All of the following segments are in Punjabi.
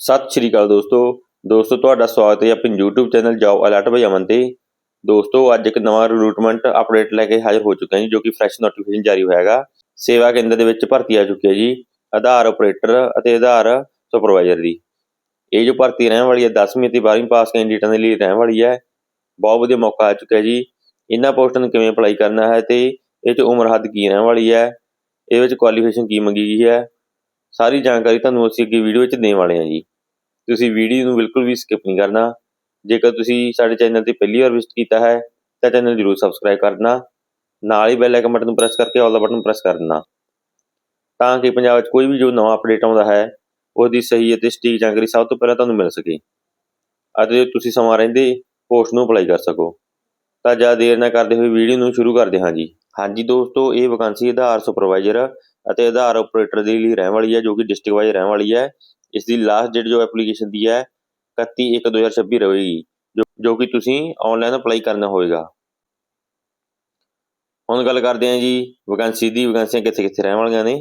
ਸਤਿ ਸ਼੍ਰੀ ਅਕਾਲ ਦੋਸਤੋ। ਦੋਸਤੋ, ਤੁਹਾਡਾ ਸਵਾਗਤ ਹੈ ਆਪਣੇ YouTube channel job alert by Aman ਤੇ। ਦੋਸਤੋ, ਅੱਜ ਇੱਕ ਨਵਾਂ ਰਿਕਰੂਟਮੈਂਟ ਅਪਡੇਟ ਲੈ ਕੇ ਹਾਜ਼ਰ ਹੋ ਚੁੱਕਾ ਹਾਂ ਜੀ, ਜੋ ਕਿ ਫਰੈਸ਼ ਨੋਟੀਫਿਕੇਸ਼ਨ ਜਾਰੀ ਹੋਇਆ ਹੈਗਾ ਸੇਵਾ ਕੇਂਦਰ ਦੇ ਵਿੱਚ ਭਰਤੀ ਆ ਚੁੱਕੀ ਹੈ ਜੀ, ਆਧਾਰ ਆਪਰੇਟਰ ਅਤੇ ਆਧਾਰ ਸੁਪਰਵਾਈਜ਼ਰ ਦੀ। ਇਹ ਜੋ ਭਰਤੀ ਰਹਿਣ ਵਾਲੀ ਹੈ 10ਵੀਂ ਅਤੇ 12ਵੀਂ ਪਾਸ ਕੈਂਡੀਡੇਟਾਂ ਦੇ ਲਈ ਰਹਿਣ ਵਾਲੀ ਹੈ, ਬਹੁਤ ਵਧੀਆ ਮੌਕਾ ਆ ਚੁੱਕਿਆ ਜੀ। ਇਹਨਾਂ ਪੋਸਟਾਂ ਨੂੰ ਕਿਵੇਂ ਅਪਲਾਈ ਕਰਨਾ ਹੈ ਤੇ ਇਹ 'ਚ ਉਮਰ ਹੱਦ ਕੀ ਰਹਿਣ ਵਾਲੀ ਹੈ, ਇਹਦੇ ਵਿੱਚ ਕੁਆਲੀਫਿਕੇਸ਼ਨ ਕੀ ਮੰਗੀ ਗਈ ਹੈ, ਸਾਰੀ ਜਾਣਕਾਰੀ ਤੁਹਾਨੂੰ ਅਸੀਂ ਅੱਗੇ ਵੀਡੀਓ ਵਿੱਚ ਦੇਣ ਵਾਲੇ ਹਾਂ ਜੀ। ਤੁਸੀਂ ਵੀਡੀਓ ਨੂੰ ਬਿਲਕੁਲ ਵੀ ਸਕਿਪ ਨਹੀਂ ਕਰਨਾ। ਜੇਕਰ ਤੁਸੀਂ ਸਾਡੇ ਚੈਨਲ ਤੇ ਪਹਿਲੀ ਵਾਰ ਵਿਜ਼ਿਟ ਕੀਤਾ ਹੈ, ਤਾਂ ਚੈਨਲ ਜਰੂਰ ਸਬਸਕ੍ਰਾਈਬ ਕਰਨਾ। ਨਾਲ ਹੀ ਬੈਲ ਆਈਕਨ ਬਟਨ ਨੂੰ ਪ੍ਰੈਸ ਕਰਕੇ ਆਲ ਦਾ ਬਟਨ ਪ੍ਰੈਸ ਕਰ ਦੇਣਾ। ਤਾਂ ਕਿ ਪੰਜਾਬ 'ਚ ਕੋਈ ਵੀ ਜੋ ਨਵਾਂ ਅਪਡੇਟ ਆਉਂਦਾ ਹੈ, ਉਹਦੀ ਸਹੀ ਅਤੇ ਸਟੀਕ ਜਾਣਕਾਰੀ ਸਭ ਤੋਂ ਪਹਿਲਾਂ ਤੁਹਾਨੂੰ ਮਿਲ ਸਕੇ। ਅਤੇ ਤੁਸੀਂ ਸਮਾਂ ਰਹਿੰਦੇ ਪੋਸਟ ਨੂੰ ਅਪਲਾਈ ਕਰ ਸਕੋ। ਤਾਂ ਜ਼ਿਆਦਾ ਦੇਰ ਨਾ ਕਰਦੇ ਹੋਏ ਵੀਡੀਓ ਨੂੰ ਸ਼ੁਰੂ ਕਰਦੇ ਹਾਂ ਜੀ। ਹਾਂਜੀ ਦੋਸਤੋ, ਇਹ ਵੈਕੈਂਸੀ ਆਧਾਰ ਸੁਪਰਵਾਈਜ਼ਰ ਅਤੇ ਆਧਾਰ ਆਪਰੇਟਰ ਦੇ ਲਈ ਰਹਿਣ ਵਾਲੀ ਹੈ, ਜੋ ਕਿ ਡਿਸਟ੍ਰਿਕਟ ਵਾਈਜ਼ ਰਹਿਣ ਵਾਲੀ ਹੈ। ਇਸ ਦੀ ਲਾਸਟ ਡੇਟ ਜੋ ਐਪਲੀਕੇਸ਼ਨ ਦੀ ਹੈ 31/1/2026 ਰਹੇਗੀ, ਜੋ ਜੋ ਕਿ ਤੁਸੀਂ ਆਨਲਾਈਨ ਅਪਲਾਈ ਕਰਨਾ ਹੋਵੇਗਾ ਹੁਣ ਗੱਲ ਕਰਦੇ ਹਾਂ ਜੀ ਵੈਕੈਂਸੀ ਦੀ ਵੈਕੈਂਸੀਆਂ ਕਿੱਥੇ ਕਿੱਥੇ ਰਹਿਣ ਵਾਲੀਆਂ ਨੇ।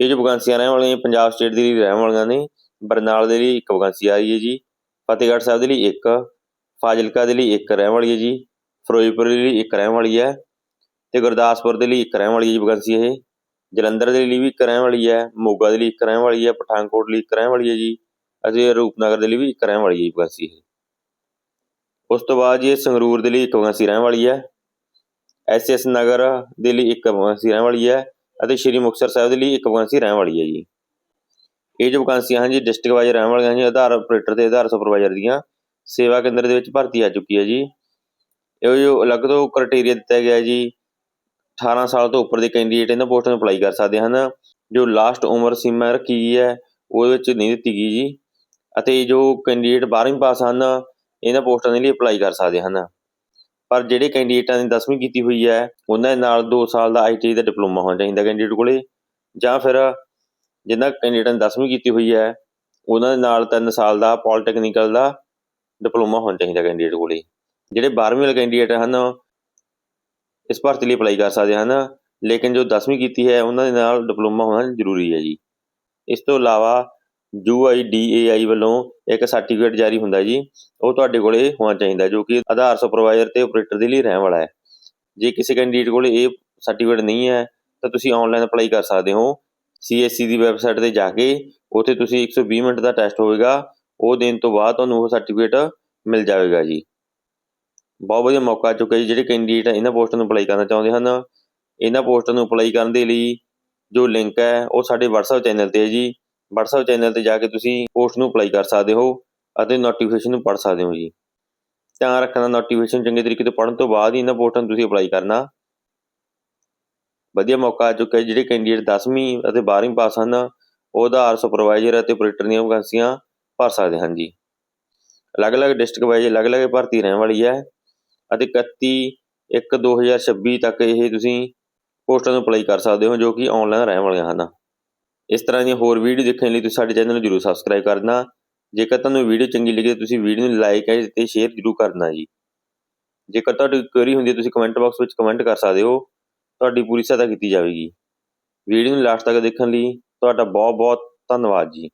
ਇਹ ਜੋ ਵੈਕੈਂਸੀਆਂ ਰਹਿਣ ਵਾਲੀਆਂ ਪੰਜਾਬ ਸਟੇਟ ਦੇ ਲਈ ਰਹਿਣ ਵਾਲੀਆਂ ਨੇ, ਬਰਨਾਲ ਦੇ ਲਈ ਇੱਕ ਵੈਕੈਂਸੀ ਆ ਰਹੀ ਹੈ ਜੀ, ਫਤਿਹਗੜ੍ਹ ਸਾਹਿਬ ਦੇ ਲਈ ਇੱਕ, ਫਾਜ਼ਿਲਕਾ ਦੇ ਲਈ ਇੱਕ ਰਹਿਣ ਵਾਲੀ ਹੈ ਜੀ, ਫਿਰੋਜ਼ਪੁਰ ਦੇ ਲਈ ਇੱਕ ਰਹਿਣ ਵਾਲੀ ਹੈ, ਤੇ ਗੁਰਦਾਸਪੁਰ ਦੇ ਲਈ ਇੱਕ ਰਹਿਣ ਵਾਲੀ ਹੈ ਜੀ ਵੈਕੈਂਸੀ ਇਹ। ਜਲੰਧਰ ਦੇ ਲਈ ਵੀ ਇੱਕ ਰਹਿਣ ਵਾਲੀ ਹੈ, ਮੋਗਾ ਦੇ ਲਈ ਇੱਕ ਰਹਿਣ ਵਾਲੀ ਹੈ, ਪਠਾਨਕੋਟ ਲਈ ਇੱਕ ਰਹਿਣ ਵਾਲੀ ਹੈ ਜੀ, ਅਤੇ ਰੂਪਨਗਰ ਦੇ ਲਈ ਵੀ ਇੱਕ ਰਹਿਣ ਵਾਲੀ ਹੈ ਵੈਕੈਂਸੀ ਇਹ। ਉਸ ਤੋਂ ਬਾਅਦ ਜੀ ਇਹ ਸੰਗਰੂਰ ਦੇ ਲਈ ਇੱਕ ਵੈਕੈਂਸੀ ਰਹਿਣ ਵਾਲੀ ਹੈ ਐਸਐਸ ਨਗਰ ਦੇ ਲਈ ਇੱਕ ਵੈਕੈਂਸੀ ਰਹਿਣ ਵਾਲੀ ਹੈ, ਅਤੇ ਸ਼੍ਰੀ ਮੁਕਤਸਰ ਸਾਹਿਬ ਦੇ ਲਈ ਇੱਕ ਵੈਕੈਂਸੀ ਰਹਿਣ ਵਾਲੀ ਹੈ ਜੀ। ਇਹ ਜੋ ਵੈਕੈਂਸੀਆਂ ਹਨ ਜੀ, ਡਿਸਟ੍ਰਿਕਟ ਵਾਈਜ਼ ਰਹਿਣ ਵਾਲੀਆਂ ਜੀ, ਆਧਾਰ ਆਪਰੇਟਰ ਤੇ ਆਧਾਰ ਸੁਪਰਵਾਈਜ਼ਰ ਦੀਆਂ ਸੇਵਾ ਕੇਂਦਰ ਦੇ ਵਿੱਚ ਭਰਤੀ ਆ ਚੁੱਕੀ ਹੈ ਜੀ। ਇਹ ਜੋ ਅਲੱਗ ਤੋਂ ਕ੍ਰਾਈਟੇਰੀਆ ਦਿੱਤਾ ਗਿਆ ਜੀ 18 ਸਾਲ ਤੋਂ ਉੱਪਰ ਦੇ ਕੈਂਡੀਡੇਟ ਇਹਨਾਂ ਪੋਸਟਾਂ ਨੂੰ ਅਪਲਾਈ ਕਰ ਸਕਦੇ ਹਨ। ਜੋ ਲਾਸਟ ਉਮਰ ਸੀਮਾ ਰੱਖੀ ਗਈ ਹੈ, ਉਹਦੇ ਵਿੱਚ ਨਹੀਂ ਦਿੱਤੀ ਗਈ ਜੀ। ਅਤੇ ਜੋ ਕੈਂਡੀਡੇਟ 12ਵੀਂ ਪਾਸ ਹਨ, ਇਹਨਾਂ ਪੋਸਟਾਂ ਦੇ ਲਈ ਅਪਲਾਈ ਕਰ ਸਕਦੇ ਹਨ। ਪਰ ਜਿਹੜੇ ਕੈਂਡੀਡੇਟਾਂ ਨੇ 10ਵੀਂ ਕੀਤੀ ਹੋਈ ਹੈ, ਉਹਨਾਂ ਦੇ ਨਾਲ 2 ਸਾਲ ਦਾ ਆਈਟੀ ਦਾ ਡਿਪਲੋਮਾ ਹੋਣਾ ਚਾਹੀਦਾ ਕੈਂਡੀਡੇਟ ਕੋਲੇ। ਜਾਂ ਫਿਰ ਜਿਨ੍ਹਾਂ ਕੈਂਡੀਡੇਟਾਂ ਨੇ 10ਵੀਂ ਕੀਤੀ ਹੋਈ ਹੈ, ਉਹਨਾਂ ਦੇ ਨਾਲ 3 ਸਾਲ ਦਾ ਪੋਲੀਟੈਕਨੀਕਲ ਦਾ ਡਿਪਲੋਮਾ ਹੋਣਾ ਚਾਹੀਦਾ ਕੈਂਡੀਡੇਟ ਕੋਲੇ। ਜਿਹੜੇ 12ਵੀਂ ਵਾਲੇ ਕੈਂਡੀਡੇਟ ਹਨ ਇਸ ਭਰਤੀ ਲਈ ਅਪਲਾਈ ਕਰ ਸਕਦੇ ਹਨ, ਲੇਕਿਨ ਜੋ 10ਵੀਂ ਕੀਤੀ ਹੈ, ਉਹਨਾਂ ਦੇ ਨਾਲ ਡਿਪਲੋਮਾ ਹੋਣਾ ਜ਼ਰੂਰੀ ਹੈ ਜੀ। ਇਸ ਤੋਂ ਇਲਾਵਾ UIDAI ਵੱਲੋਂ ਇੱਕ ਸਰਟੀਫਿਕੇਟ ਜਾਰੀ ਹੁੰਦਾ ਜੀ, ਉਹ ਤੁਹਾਡੇ ਕੋਲੇ ਹੋਣਾ ਚਾਹੀਦਾ ਜੋ ਕਿ ਆਧਾਰ ਸੁਪਰਵਾਈਜ਼ਰ ਤੇ ਆਪਰੇਟਰ ਦੇ ਲਈ ਰਹਿਣ ਵਾਲਾ ਹੈ। ਜੇ ਕਿਸੇ ਕੈਂਡੀਡੇਟ ਕੋਲੇ ਇਹ ਸਰਟੀਫਿਕੇਟ ਨਹੀਂ ਹੈ, ਤਾਂ ਤੁਸੀਂ ਆਨਲਾਈਨ ਅਪਲਾਈ ਕਰ ਸਕਦੇ ਹੋ। CSC ਦੀ ਵੈਬਸਾਈਟ ਤੇ ਜਾ ਕੇ ਉੱਥੇ ਤੁਸੀਂ 120 ਮਿੰਟ ਦਾ ਟੈਸਟ ਹੋਵੇਗਾ, ਉਹ ਦੇਣ ਤੋਂ ਬਾਅਦ ਤੁਹਾਨੂੰ ਉਹ ਸਰਟੀਫਿਕੇਟ ਮਿਲ ਜਾਵੇਗਾ ਜੀ। ਬਹੁਤ ਵਧੀਆ ਮੌਕਾ ਆ ਚੁੱਕਾ ਜੀ, ਜਿਹੜੇ ਕੈਂਡੀਡੇਟ ਇਹਨਾਂ ਪੋਸਟਾਂ ਨੂੰ ਅਪਲਾਈ ਕਰਨਾ ਚਾਹੁੰਦੇ ਹਨ। ਇਹਨਾਂ ਪੋਸਟਾਂ ਨੂੰ ਅਪਲਾਈ ਕਰਨ ਦੇ ਲਈ ਜੋ ਲਿੰਕ ਹੈ, ਉਹ ਸਾਡੇ WhatsApp ਚੈਨਲ ਤੇ ਹੈ ਜੀ। WhatsApp ਚੈਨਲ ਤੇ ਜਾ ਕੇ ਤੁਸੀਂ ਪੋਸਟ ਨੂੰ ਅਪਲਾਈ ਕਰ ਸਕਦੇ ਹੋ ਅਤੇ ਨੋਟੀਫਿਕੇਸ਼ਨ ਨੂੰ ਪੜ੍ਹ ਸਕਦੇ ਹੋ ਜੀ। ਧਿਆਨ ਰੱਖਣਾ ਨੋਟੀਫਿਕੇਸ਼ਨ ਚੰਗੇ ਤਰੀਕੇ ਤੋਂ ਪੜ੍ਹਨ ਤੋਂ ਬਾਅਦ ਹੀ ਇਹਨਾਂ ਪੋਸਟਾਂ ਨੂੰ ਤੁਸੀਂ ਅਪਲਾਈ ਕਰਨਾ। ਵਧੀਆ ਮੌਕਾ ਆ ਚੁੱਕਾ ਹੈ ਜਿਹੜੇ ਕੈਂਡੀਡੇਟ 10ਵੀਂ ਅਤੇ 12ਵੀਂ ਪਾਸ ਹਨ, ਉਹ ਆਧਾਰ ਸੁਪਰਵਾਈਜ਼ਰ ਅਤੇ ਆਪਰੇਟਰ ਦੀਆਂ ਵੈਕੈਂਸੀਆਂ ਭਰ ਸਕਦੇ ਹਨ ਜੀ। ਅਲੱਗ-ਅਲੱਗ ਡਿਸਟ੍ਰਿਕਟ ਵਾਈਜ਼ ਅਲੱਗ-ਅਲੱਗ ਭਰਤੀ ਰਹਿਣ ਵਾਲੀ ਹੈ। ਅਤੇ 31 1 2026 ਤੱਕ ਇਹ ਤੁਸੀਂ ਪੋਸਟਾਂ ਨੂੰ ਅਪਲਾਈ ਕਰ ਸਕਦੇ ਹੋ ਜੋ ਕਿ ਆਨਲਾਈਨ ਰਹਿਣ ਵਾਲੀਆਂ ਹਨ। ਇਸ ਤਰ੍ਹਾਂ ਦੀਆਂ ਹੋਰ ਵੀਡੀਓ ਦੇਖਣ ਲਈ ਤੁਸੀਂ ਸਾਡੇ ਚੈਨਲ ਨੂੰ ਜਰੂਰ ਸਬਸਕ੍ਰਾਈਬ ਕਰਨਾ। ਜੇਕਰ ਤੁਹਾਨੂੰ ਵੀਡੀਓ ਚੰਗੀ ਲੱਗੇ ਤੁਸੀਂ ਵੀਡੀਓ ਨੂੰ ਲਾਈਕ ਅਤੇ ਸ਼ੇਅਰ ਜਰੂਰ ਕਰਨਾ ਜੀ। ਜੇਕਰ ਤੁਹਾਡੀ ਕੁਐਰੀ ਹੁੰਦੀ ਹੈ, ਤੁਸੀਂ ਕਮੈਂਟ ਬਾਕਸ ਵਿੱਚ ਕਮੈਂਟ ਕਰ ਸਕਦੇ ਹੋ। ਤੁਹਾਡੀ ਪੂਰੀ ਸਹਾਇਤਾ ਕੀਤੀ ਜਾਵੇਗੀ। ਵੀਡੀਓ ਨੂੰ ਲਾਸਟ ਤੱਕ ਦੇਖਣ ਲਈ ਤੁਹਾਡਾ ਬਹੁਤ ਬਹੁਤ ਧੰਨਵਾਦ ਜੀ।